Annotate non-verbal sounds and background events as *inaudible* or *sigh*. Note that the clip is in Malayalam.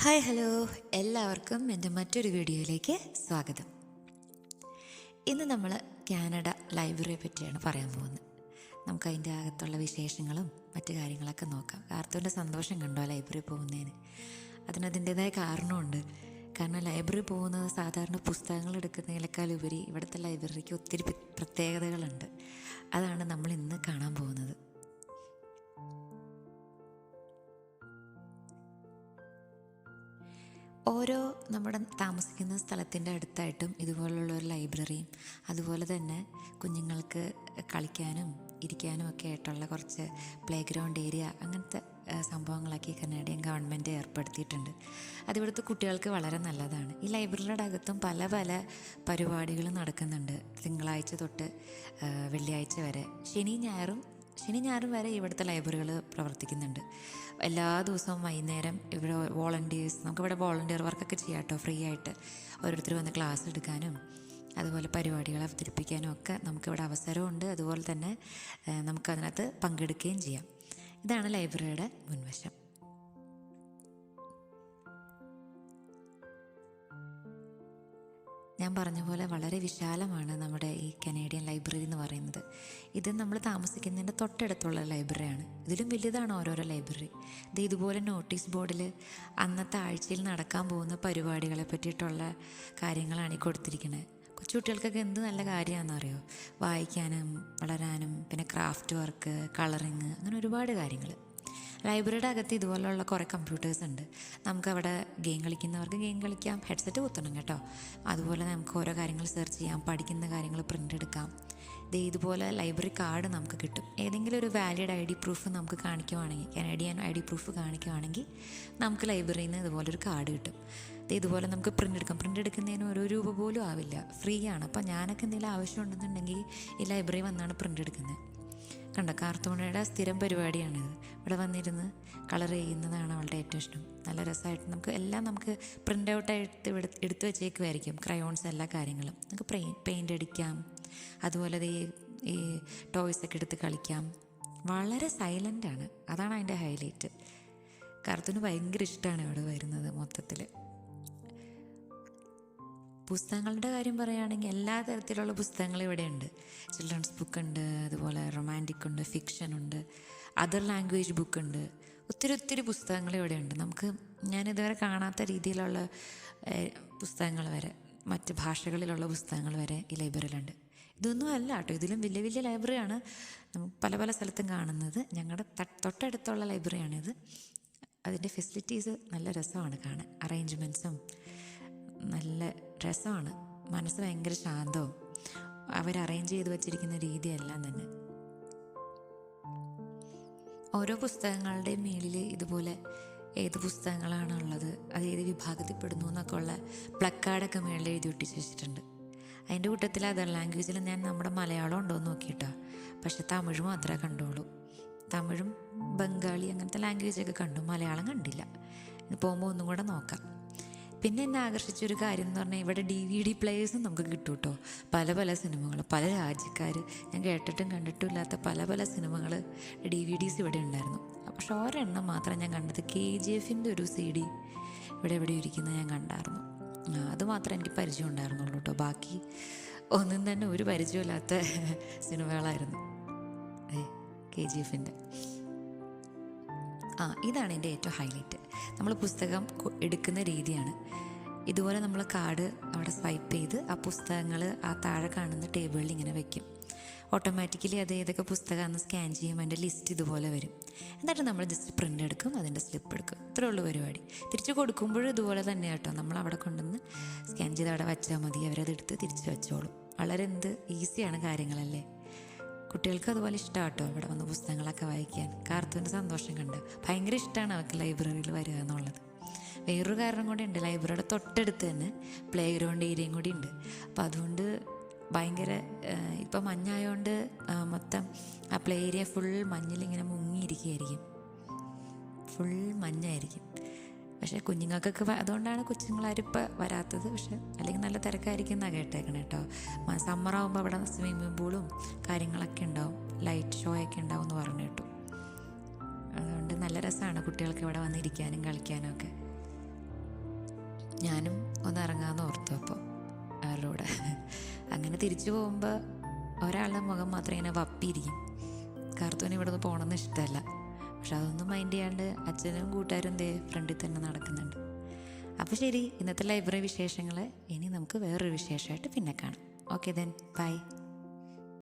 Hi hello. എല്ലാവർക്കും എന്റെ മറ്റൊരു വീഡിയോയിലേക്ക് സ്വാഗതം. ഇന്ന് നമ്മൾ കാനഡ ലൈബ്രറിയെ പറ്റിയാണ് പറയാൻ പോകുന്നത്. നമുക്ക് അതിന്റെ അകത്തുള്ള വിശേഷങ്ങളും മറ്റു കാര്യങ്ങളൊക്കെ നോക്കാം. കാർത്തുവിന്റെ സന്തോഷം കണ്ടോ ലൈബ്രറി പോകുന്നതിന്? അതിനതിന്റേതായ കാരണമുണ്ട്. കാരണം ലൈബ്രറി പോകുന്നത് സാധാരണ പുസ്തകങ്ങൾ എടുക്കുന്നതിനേക്കാൾ ഉപരി ഇവിടുത്തെ ലൈബ്രറിക്ക് ഒത്തിരി പ്രത്യേകതകളുണ്ട്. അതാണ് നമ്മൾ ഇന്ന് കാണാൻ പോകുന്നത്. ഓരോ നമ്മുടെ താമസിക്കുന്ന സ്ഥലത്തിന്റെ അടുത്തായിട്ടും ഇതുപോലുള്ള ഒരു ലൈബ്രറിയും അതുപോലെ തന്നെ കുഞ്ഞുങ്ങൾക്ക് കളിക്കാനും ഇരിക്കാനും ഒക്കെ ആയിട്ടുള്ള കുറച്ച് പ്ലേ ഗ്രൗണ്ട് ഏരിയ അങ്ങനത്തെ സംഭവങ്ങളൊക്കെ കനേഡിയൻ ഗവൺമെന്റ് ഏർപ്പെടുത്തിയിട്ടുണ്ട്. അതിവിടുത്തെ കുട്ടികൾക്ക് വളരെ നല്ലതാണ്. ഈ ലൈബ്രറിയുടെ അകത്തും പല പല പരിപാടികളും നടക്കുന്നുണ്ട്. തിങ്കളാഴ്ച തൊട്ട് വെള്ളിയാഴ്ച വരെ. ശനി ഞായറും ശനി ഞായറും വരെ ഇവിടുത്തെ ലൈബ്രറികൾ പ്രവർത്തിക്കുന്നുണ്ട്. എല്ലാ ദിവസവും വൈകുന്നേരം ഇവിടെ വോളണ്ടിയേഴ്സ് നമുക്കിവിടെ വോളണ്ടിയർ വർക്കൊക്കെ ചെയ്യാം കേട്ടോ ഫ്രീ ആയിട്ട്. ഓരോരുത്തർ വന്ന് ക്ലാസ് എടുക്കാനും അതുപോലെ പരിപാടികൾ അവതരിപ്പിക്കാനും ഒക്കെ നമുക്കിവിടെ അവസരമുണ്ട്. അതുപോലെ തന്നെ നമുക്കതിനകത്ത് പങ്കെടുക്കുകയും ചെയ്യാം. ഇതാണ് ലൈബ്രറിയുടെ മുൻവശം. ഞാൻ പറഞ്ഞ പോലെ വളരെ വിശാലമാണ് നമ്മുടെ ഈ കനേഡിയൻ ലൈബ്രറി എന്ന് പറയുന്നത്. ഇത് നമ്മൾ താമസിക്കുന്നതിന്റെ തൊട്ടടുത്തുള്ള ലൈബ്രറിയാണ് ഇതിലും വലുതാണ് ഓരോരോ ലൈബ്രറി ഇത് ഇതുപോലെ നോട്ടീസ് ബോർഡിൽ അന്നത്തെ ആഴ്ചയിൽ നടക്കാൻ പോകുന്ന പരിപാടികളെ പറ്റിയിട്ടുള്ള കാര്യങ്ങളാണ് ഈ കൊടുത്തിരിക്കുന്നത് കൊച്ചുകുട്ടികൾക്കൊക്കെ എന്ത് നല്ല കാര്യമാണെന്നറിയോ? വായിക്കാനും വളരാനും പിന്നെ ക്രാഫ്റ്റ് വർക്ക് കളറിങ് അങ്ങനെ ഒരുപാട് കാര്യങ്ങൾ ലൈബ്രറിയുടെ അകത്ത് ഇതുപോലുള്ള കുറേ കമ്പ്യൂട്ടേഴ്സ് ഉണ്ട്. നമുക്കവിടെ ഗെയിം കളിക്കുന്നവർക്ക് ഗെയിം കളിക്കാം ഹെഡ്സെറ്റ് കുത്തണം കേട്ടോ. അതുപോലെ നമുക്ക് ഓരോ കാര്യങ്ങൾ സെർച്ച് ചെയ്യാം പഠിക്കുന്ന കാര്യങ്ങൾ പ്രിന്റ് എടുക്കാം. ദേ ഇതുപോലെ ലൈബ്രറി കാർഡ് നമുക്ക് കിട്ടും. ഏതെങ്കിലും ഒരു വാലിഡ് ഐ ഡി പ്രൂഫ് നമുക്ക് കാണിക്കുവാണെങ്കിൽ കനേഡിയൻ ഐ ഡി പ്രൂഫ് കാണിക്കുവാണെങ്കിൽ നമുക്ക് ലൈബ്രറിയിൽ നിന്ന് ഇതുപോലെ ഒരു കാർഡ് കിട്ടും ഇതുപോലെ നമുക്ക് പ്രിന്റ് എടുക്കാം. പ്രിന്റ് എടുക്കുന്നതിന് ഒരു രൂപ പോലും ആവില്ല. ഫ്രീ ആണ്. അപ്പോൾ ഞാനൊക്കെ എന്തെങ്കിലും ആവശ്യമുണ്ടെന്നുണ്ടെങ്കിൽ ഈ ലൈബ്രറി വന്നാണ് പ്രിന്റ് എടുക്കുന്നത്. കണ്ടോ കാർത്തൂണയുടെ സ്ഥിരം പരിപാടിയാണിത്. ഇവിടെ വന്നിരുന്ന് കളർ ചെയ്യുന്നതാണ് അവളുടെ ഏറ്റവും ഇഷ്ടം. നല്ല രസമായിട്ട് നമുക്ക് എല്ലാം നമുക്ക് പ്രിന്റ് ഔട്ടായിട്ട് എടുത്ത് വെച്ചേക്കുമായിരിക്കും ക്രയോൺസ് എല്ലാ കാര്യങ്ങളും. നമുക്ക് പെയിൻ പെയിന്റ് അടിക്കാം. അതുപോലെ ഈ ഈ ടോയ്സ് ഒക്കെ എടുത്ത് കളിക്കാം. വളരെ സൈലന്റ് ആണ്. അതാണ് അതിന്റെ ഹൈലൈറ്റ് കറുത്തിന് ഭയങ്കര ഇഷ്ടമാണ് ഇവിടെ വരുന്നത് മൊത്തത്തിൽ. പുസ്തകങ്ങളുടെ കാര്യം പറയുകയാണെങ്കിൽ എല്ലാ തരത്തിലുള്ള പുസ്തകങ്ങളും ഇവിടെയുണ്ട്. ചിൽഡ്രൻസ് ബുക്ക് ഉണ്ട് അതുപോലെ റൊമാന്റിക് ഉണ്ട് ഫിക്ഷൻ ഉണ്ട് അതർ ലാംഗ്വേജ് ബുക്ക് ഉണ്ട്. ഒത്തിരി ഒത്തിരി പുസ്തകങ്ങൾ ഇവിടെ ഉണ്ട് നമുക്ക് ഞാൻ ഇതുവരെ കാണാത്ത രീതിയിലുള്ള പുസ്തകങ്ങൾ വരെ മറ്റ് ഭാഷകളിലുള്ള പുസ്തകങ്ങൾ വരെ ഈ ലൈബ്രറിയിലുണ്ട്. ഇതൊന്നും അല്ല കേട്ടോ. ഇതിലും വലിയ വലിയ ലൈബ്രറിയാണ് പല പല സ്ഥലത്തും കാണുന്നത്. ഞങ്ങളുടെ തൊട്ടടുത്തുള്ള ലൈബ്രറിയാണിത്. അതിന്റെ ഫെസിലിറ്റീസ് നല്ല രസമാണ് കാണാൻ. അറേഞ്ച്മെന്റ്സും നല്ല രസമാണ്. മനസ്സ് ഭയങ്കര ശാന്തവും. അവർ അറേഞ്ച് ചെയ്ത് വച്ചിരിക്കുന്ന രീതിയെല്ലാം തന്നെ. ഓരോ പുസ്തകങ്ങളുടെയും മേളിൽ ഇതുപോലെ ഏത് പുസ്തകങ്ങളാണ് ഉള്ളത് അത് ഏത് വിഭാഗത്തിൽ പെടുന്നു എന്നൊക്കെ ഉള്ള പ്ലക്കാർഡൊക്കെ മേളിൽ എഴുതി ഒട്ടിച്ച് വെച്ചിട്ടുണ്ട്. അതിന്റെ കൂട്ടത്തിൽ അതർ ലാംഗ്വേജിൽ ഞാൻ നമ്മുടെ മലയാളം ഉണ്ടോ എന്ന് നോക്കിയിട്ടോ. പക്ഷെ തമിഴ് മാത്രമേ കണ്ടുള്ളൂ. തമിഴും ബംഗാളി അങ്ങനത്തെ ലാംഗ്വേജൊക്കെ കണ്ടു. മലയാളം കണ്ടില്ല. പോകുമ്പോൾ ഒന്നും കൂടെ നോക്കാം. പിന്നെ എന്നെ ആകർഷിച്ച ഒരു കാര്യം എന്ന് പറഞ്ഞാൽ ഇവിടെ ഡി വി ഡി പ്ലേയേഴ്സും നമുക്ക് കിട്ടും കേട്ടോ പല പല സിനിമകൾ പല രാജ്യക്കാർ ഞാൻ കേട്ടിട്ടും കണ്ടിട്ടും ഇല്ലാത്ത പല പല സിനിമകൾ ഡി വി ഡീസ് ഇവിടെ ഉണ്ടായിരുന്നു. പക്ഷെ ഒരെണ്ണം മാത്രം ഞാൻ കണ്ടത് കെ ജി എഫിന്റെ ഒരു സി ഡി ഇവിടെ എവിടെ ഇരിക്കുന്നത് ഞാൻ കണ്ടായിരുന്നു. അതുമാത്രം അത് മാത്രം എനിക്ക് പരിചയം ഉണ്ടായിരുന്നുള്ളൂ കേട്ടോ ബാക്കി ഒന്നും തന്നെ ഒരു പരിചയമില്ലാത്ത *laughs* സിനിമകളായിരുന്നു. കെ ജി എഫിന്റെ ആ ഇതാണ് എന്റെ ഏറ്റവും ഹൈലൈറ്റ്. നമ്മൾ പുസ്തകം എടുക്കുന്ന രീതിയാണ്. ഇതുപോലെ നമ്മൾ കാർഡ് അവിടെ സ്വൈപ്പ് ചെയ്ത് ആ പുസ്തകങ്ങൾ ആ താഴെ കാണുന്ന ടേബിളിൽ ഇങ്ങനെ വെക്കും. ഓട്ടോമാറ്റിക്കലി അത് ഏതൊക്കെ പുസ്തകമാണെന്ന് സ്കാൻ ചെയ്യും അതിന്റെ ലിസ്റ്റ് ഇതുപോലെ വരും. എന്നിട്ട് നമ്മൾ ജസ്റ്റ് പ്രിന്റ് എടുക്കും അതിന്റെ സ്ലിപ്പ് എടുക്കും. ഇത്രേ ഉള്ളൂ പരിപാടി. തിരിച്ച് കൊടുക്കുമ്പോഴും ഇതുപോലെ തന്നെ കേട്ടോ. നമ്മൾ അവിടെ കൊണ്ടുവന്ന് സ്കാൻ ചെയ്ത് അവിടെ വെച്ചാൽ മതി അവരത് എടുത്ത് തിരിച്ച് വെച്ചോളും. വളരെ എന്ത് ഈസിയാണ് കാര്യങ്ങളല്ലേ? കുട്ടികൾക്ക് അതുപോലെ ഇഷ്ടമാണ് കേട്ടോ ഇവിടെ വന്ന് പുസ്തകങ്ങളൊക്കെ വായിക്കാൻ. കാർത്തുവിന്റെ സന്തോഷം കണ്ട്. ഭയങ്കര ഇഷ്ടമാണ് അവർക്ക് ലൈബ്രറിയിൽ വരിക എന്നുള്ളത്. വേറൊരു കാരണം കൂടി ഉണ്ട്. ലൈബ്രറിയുടെ തൊട്ടടുത്ത് തന്നെ പ്ലേ ഗ്രൗണ്ട് ഏരിയയും കൂടി ഉണ്ട്. അപ്പം അതുകൊണ്ട് ഭയങ്കര ഇപ്പം മഞ്ഞായതുകൊണ്ട് മൊത്തം ആ പ്ലേ ഏരിയ ഫുൾ മഞ്ഞിലിങ്ങനെ മുങ്ങിയിരിക്കുകയായിരിക്കും. ഫുൾ മഞ്ഞായിരിക്കും. പക്ഷേ കുഞ്ഞുങ്ങൾക്കൊക്കെ അതുകൊണ്ടാണ് കൊച്ചുങ്ങളാരും ഇപ്പം വരാത്തത്. പക്ഷെ അല്ലെങ്കിൽ നല്ല തിരക്കായിരിക്കും എന്നാണ് കേട്ടേക്കണേ കേട്ടോ സമ്മർ ആകുമ്പോൾ അവിടെ സ്വിമ്മിംഗ് പൂളും കാര്യങ്ങളൊക്കെ ഉണ്ടാവും. ലൈറ്റ് ഷോ ഒക്കെ ഉണ്ടാവും എന്ന് പറഞ്ഞു കേട്ടു. അതുകൊണ്ട് നല്ല രസമാണ് കുട്ടികൾക്ക് ഇവിടെ വന്നിരിക്കാനും കളിക്കാനും ഒക്കെ. ഞാനും ഒന്ന് ഇറങ്ങാമെന്ന് ഓർത്തു അപ്പോൾ അവരുടെ അങ്ങനെ തിരിച്ചു പോകുമ്പോൾ ഒരാളുടെ മുഖം മാത്രം ഇങ്ങനെ വപ്പിയിരിക്കും. കാർത്തൂന് ഇവിടെ നിന്ന് പോകണമെന്ന് ഇഷ്ടമല്ല പക്ഷെ അതൊന്നും മൈൻഡ് ചെയ്യാണ്ട് അച്ഛനും കൂട്ടുകാരും ദേ ഫ്രണ്ടിൽ തന്നെ നടക്കുന്നുണ്ട്. അപ്പോൾ ശരി ഇന്നത്തെ ലൈബ്രറി വിശേഷങ്ങൾ ഇനി നമുക്ക് വേറൊരു വിശേഷമായിട്ട് പിന്നെ കാണാം. Okay then bye